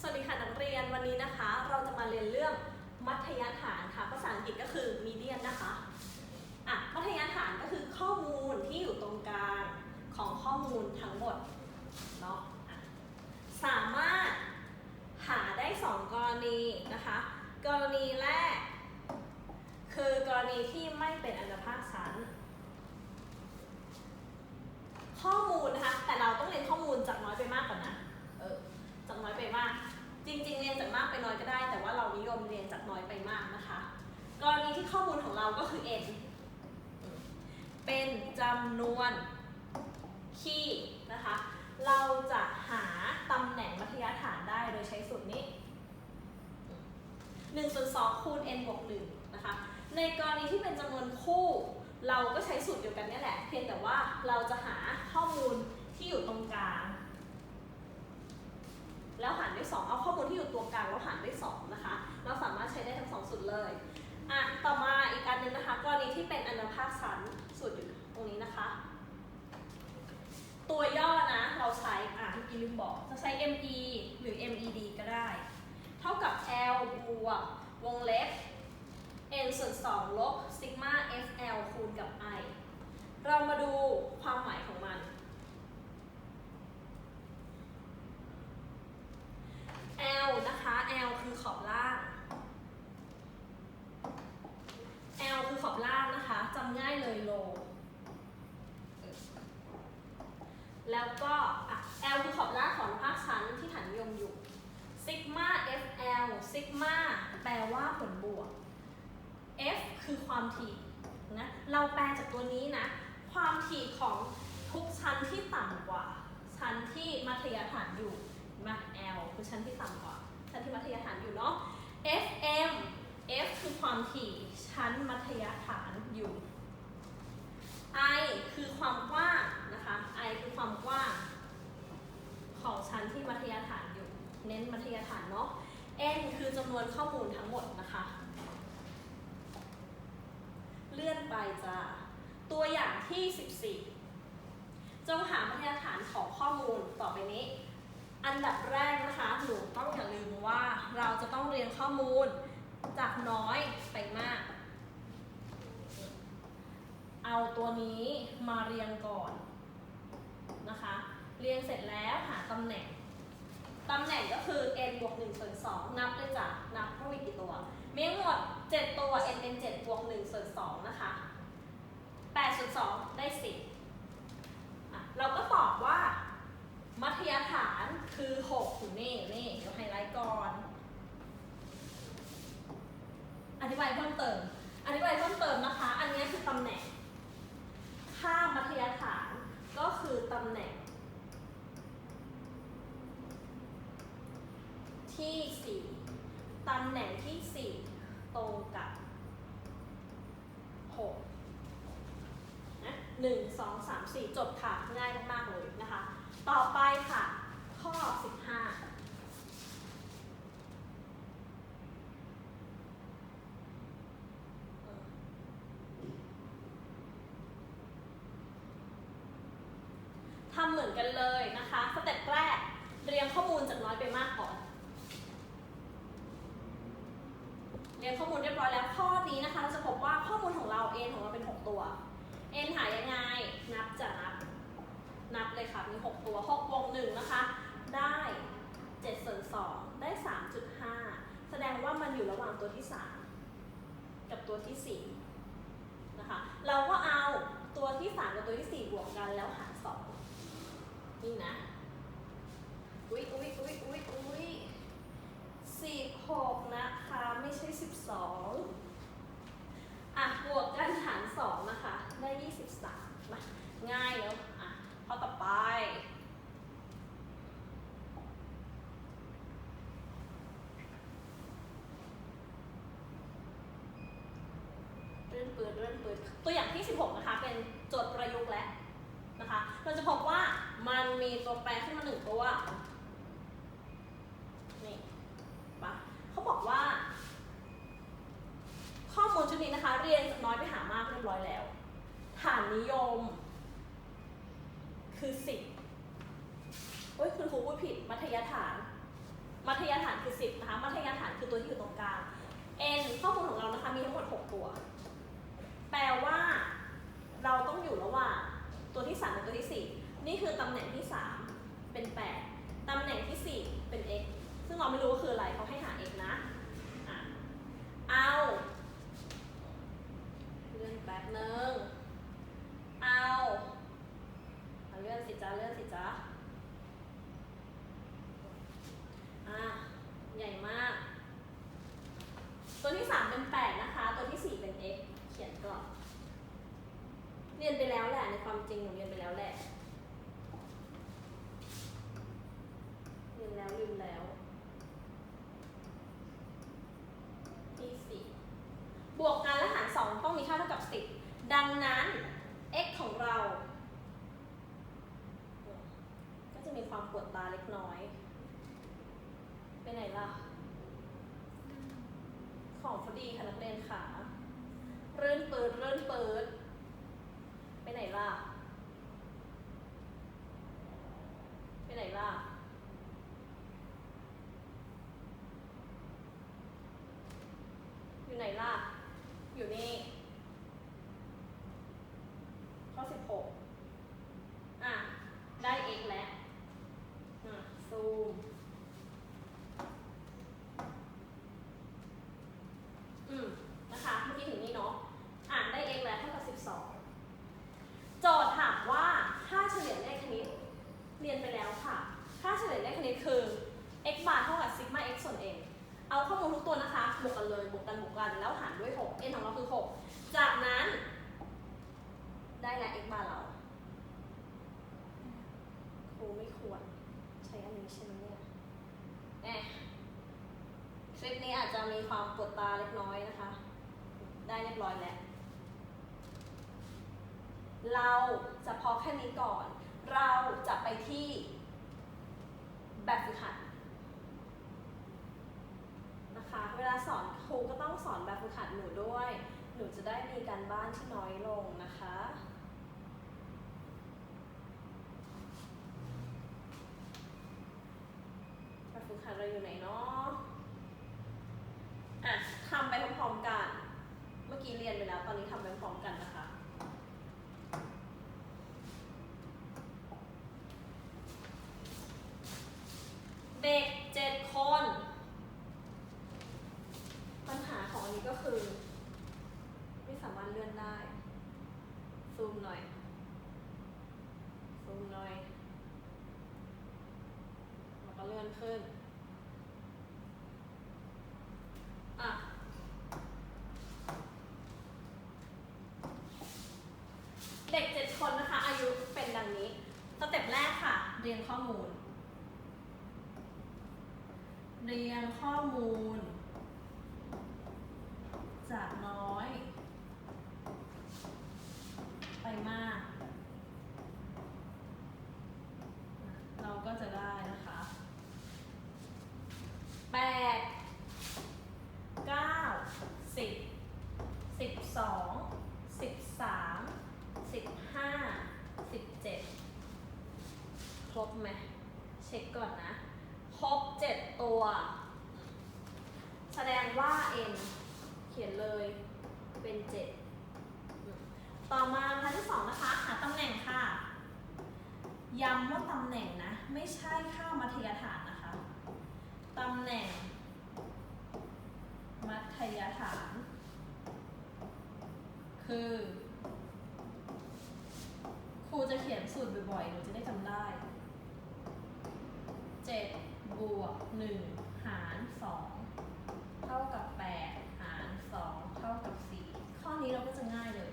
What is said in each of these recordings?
สวัสดีค่ะนักเรียนวันนี้นะคะ เราจะมาเรียนเรื่องมัธยฐานค่ะภาษาอังกฤษก็คือ median นะคะอะมัธยฐานก็คือข้อมูลที่อยู่ตรงกลางของข้อมูลทั้งหมดเนาะสามารถหาได้ 2 กรณีนะคะ กรณีแรก คือกรณีที่ไม่เป็นอันดับภาคชั้นข้อมูลนะคะแต่เราต้องเรียนข้อมูลจากน้อยไปมากก่อนนะ เออ จากน้อยไปมาก จริงๆ เรียนจากมากไปน้อยก็ได้ แต่ว่าเรานิยมเรียนจากน้อยไปมากนะคะ กรณีที่ข้อมูลของเราก็คือ n เป็นจำนวนคีย์นะคะ เราจะหาตำแหน่งมัธยฐานได้โดยใช้สูตรนี้1ส่วน2คูณ n บวก1นะคะ ในกรณีที่เป็นจำนวนคู่ เราก็ใช้สูตรเดียวกันนี่แหละ เพียงแต่ว่าเราจะหาข้อมูลที่อยู่ตรงกลาง แล้วหารด้วย 2 เอาข้อมูลที่อยู่ตัวกลางแล้วหารด้วย 2 นะคะ เราสามารถใช้ได้ทั้งสองสูตรเลยอะต่อมาอีกอันหนึงนะคะกรณีที่เป็นอนุภาคชั้นสูตรอยู่ตรงนี้นะคะ ตัวย่อนะเราใช้อะเมื่อกี้ลืมบอกจะใช้ ME หรือ MED ก็ได้ เท่ากับ L บวกวงเล็บ n ส่วน2ลบซิกมา FL คูณกับ i เรามาดูความหมายของมัน L นะคะ L คือขอบล่าง L คือขอบล่างนะคะจำง่ายเลยโล แล้วก็ อะ L คือขอบล่างของภาคชั้นที่ฐานนิยมอยู่ซิกมา FL ซิกมาแปลว่าผลบวก F คือความถี่นะ เราแปลจากตัวนี้นะ ความถี่ของทุกชั้นที่ต่ำกว่า ชั้นที่มัธยฐานอยู่มา L คือชั้นที่ต่ำกว่า ชั้นที่มัธยฐานอยู่เนาะ FM F คือความถี่ชั้นมัธยฐานอยู่ I คือความกว้างนะคะ I คือความกว้าง ของชั้นที่มัธยฐานอยู่ เน้นมัธยฐานเนาะ N คือจำนวนข้อมูลทั้งหมดนะคะ เลื่อนไปจ้าตัวอย่างที่ 14 จงหามัธยฐานของข้อมูลต่อไปนี้ อันดับแรกนะคะหนูต้องอย่าลืมว่าเราจะต้องเรียนข้อมูลจากน้อยไปมาก เอาตัวนี้มาเรียงก่อนนะคะ เรียงเสร็จแล้วหาตำแหน่ง ตำแหน่งก็คือ n บวก1ส่วน2นับเลยจ้ะนับว่ามีกี่ตัว มีทั้งหมด 7 ตัว n เป็น7บวก1ส่วน2นะคะ8ส่วน2ได้ 10อ่เราก็ตอบว่า มัธยฐานคือ6อยู่นี่นี่เดี๋ยวไฮไลท์ก่อน อธิบายเพิ่มเติม อธิบายเพิ่มเติมนะคะ อันนี้คือตำแหน่ง ค่ามัธยฐานก็คือตำแหน่ง ที่ 4ตำแหน่งที่ 4 ตรงกับ6นะ1 2 3 4 จบค่ะ ง่ายมากๆเลยนะคะ ต่อไปค่ะ ข้อ 15ทำเหมือนกันเลยนะคะ สเต็ปแรก เรียงข้อมูลจากน้อยไปมากก่อน เรียนข้อมูลเรียบร้อยแล้วข้อนี้นะคะเราจะพบว่าข้อมูลของเรา n ของเราเป็น 6 ตัว n หายังไง นับจะนับ นับเลยค่ะ มี 6 ตัว6วก1นะคะ ได้7ส่วน2ได้ 3.5 แสดงว่ามันอยู่ระหว่างตัวที่ 3 กับตัวที่4นะคะ เราก็เอาตัวที่ 3 กับตัวที่ 4 บวกกันแล้วหาร2นี่นะ อุ๊ยอุ๊ยอุ๊ยอุ๊ยอุ๊ยสิบหก นะคะ ไม่ใช่สิบสองอะ บวกกันหารสองนะคะ ได้ยี่สิบสามาง่ายแล้วอะข้อต่อไป เรื่อนเปิดเรื่อนเปิดตัวอย่างที่ 16 นะคะ เป็นโจทย์ประยุกต์และนะคะ เราจะพบว่ามันมีตัวแปรขึ้นมาหนึ่งตัว นี่ปะเขาบอกว่า ข้อมูลชุดนี้นะคะ เรียนจากน้อยไปหามากเรียบร้อยแล้ว ฐา นิยม คือสิบเฮ้ยคุณครูพูดผิด มัธยฐาน มัธยฐานคือ10นะคะ มัธยฐานคือตัวที่อยู่ตรงกลาง n ข้อมูลของเรานะคะมีทั้งหมด6ตัว แปลว่าเราต้องอยู่ระหว่างตัวที่3กับตัวที่4นี่คือตำแหน่งที่3เป็น8ตำแหน่งที่4เป็น x ซึ่งเราไม่รู้ว่าคืออะไรเขาให้หา x นะอะเอาเลื่อนแป๊บนึง เอาเอาเลื่อนสิจ้าเลื่อนสิ จ้าอะใหญ่มาก ตัวที่3เป็น8นะคะ ตัวที่4เป็น x เขียนก่อนเรียนไปแล้วแหละ ในความจริงหนูเรียนไปแล้วแหละเรียนแล้วลืมแล้วที่4บวกกันและหาร2ต้องมีค่าเท่ากับ10ดังนั้น x ของเรา ก็จะ มีความปวดตาเล็กน้อย ไปไหนล่ะ ของพอดีค่ะนักเรียนขาเรื่นเปิดเรื่นเปิด ไปไหนล่ะ ไปไหนล่ะ อยู่ไหนล่ะ อยู่นี่ ข้อสิบหกอะ ได้ x แล้ว อะ ซูม อืม นะคะ เมื่อกี้ถึงนี่เนาะ อ่านได้ x แล้วเท่ากับ 12 โจทย์ถามว่าค่าเฉลี่ยเลขคณิตเรียนไปแล้วค่ะ ค่าเฉลี่ยเลขคณิตคือ x bar เท่ากับ sigma x ส่วน n เอาข้อมูลทุกตัวนะคะ บวกกันเลย บวกกัน บวกกัน แล้วหารด้วย 6 n ของเราคือ 6 จากนั้น ได้แล้ว x bar เราครูไม่ควร ใช่ไหมเนี่ยแอะคลิปนี้อาจจะมีความปวดตาเล็กน้อยนะคะ ได้เรียบร้อยแล้ว เราจะพอแค่นี้ก่อน เราจะไปที่แบบฝึกหัดนะคะ เวลาสอนครูก็ต้องสอนแบบฝึกหัดหนูด้วย หนูจะได้มีการบ้านที่น้อยลงนะคะ แบบฝึกหัดเราอยู่ไหนเนาะอะทำไปพร้อมๆกัน เมื่อกี้เรียนไปแล้ว ตอนนี้ทำไปพร้อมกันนะคะเด็กเจ็ดคน ปัญหาของอันนี้ก็คือ ไม่สามารถเลื่อนได้ ซูมหน่อย ซูมหน่อย แล้วก็เลื่อนขึ้น อะ เด็กเจ็ดคนนะคะ อายุเป็นดังนี้ สเต็ปแรกค่ะ เรียงข้อมูล เรียงข้อมูล จากน้อย ไปมาก เราก็จะได้นะคะแปดเก้าสิบสิบสองสิบสามสิบห้าสิบเจ็ดครบไหมเช็คก่อนนะ ครบเจ็ดตัว แสดงว่า n เขียนเลยเป็นเจ็ดอืม ต่อมาบรรทัดที่สองนะคะหาตำแหน่งค่ะ ย้ำว่าตำแหน่งนะ ไม่ใช่ค่ามัธยฐานนะคะตำแหน่ง มัธยฐาน คือ ครูจะเขียนสูตรบ่อยๆหนูจะได้จำได้ 7 บวก 1 หาร 2 เท่ากับ 8 หาร 2 เท่ากับ 4 ข้อนี้เราก็จะง่ายเลย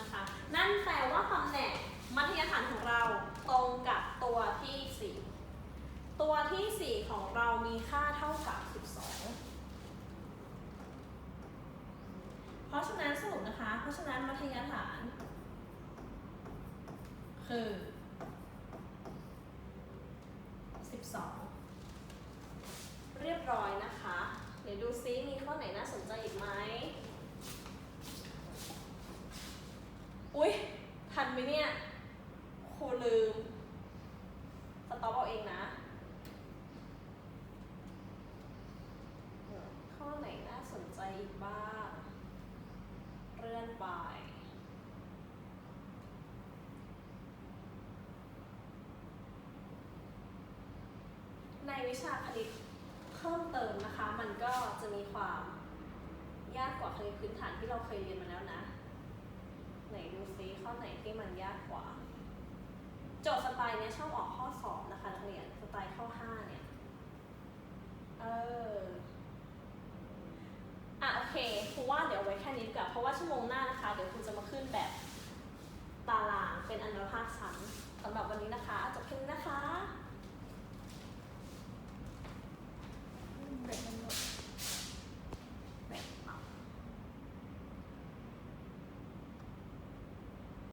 นะคะ นั่นแปลว่าตำแหน่งมัธยฐานของเราตรงกับตัวที่ 4 ตัวที่ 4 ของเรามีค่าเท่ากับ 12 เพราะฉะนั้นสรุปนะคะ เพราะฉะนั้นมัธยฐาน คือ 12 เรียบร้อยนะคะ เดี๋ยวดูซิมีข้อไหนน่าสนใจอีกไหม อุ๊ย ทัน ไหมเนี่ยครูลืม สต็อปเอาเองนะข้อไหนน่าสนใจอีกบ้างเลื่อนไปในวิชาคณิตเพิ่มเติมนะคะ มันก็จะมีความยากกว่าคณิตพื้นฐานที่เราเคยเรียนมาแล้วนะ ไหนดูซิข้อไหนที่มันยากกว่า โจทย์สไตล์เนี้ยชอบออกข้อสอบนะคะนักเรียนสไตล์ข้อห้าเนี่ยเอออะโอเคครูว่าเดี๋ยวไว้แค่นี้ก่อนเพราะว่าชั่วโมงหน้านะคะ เดี๋ยวครูจะมาขึ้นแบบตารางเป็นอันุภาคชั้นสำหรับวันนี้นะคะจบแค่นี้นะคะ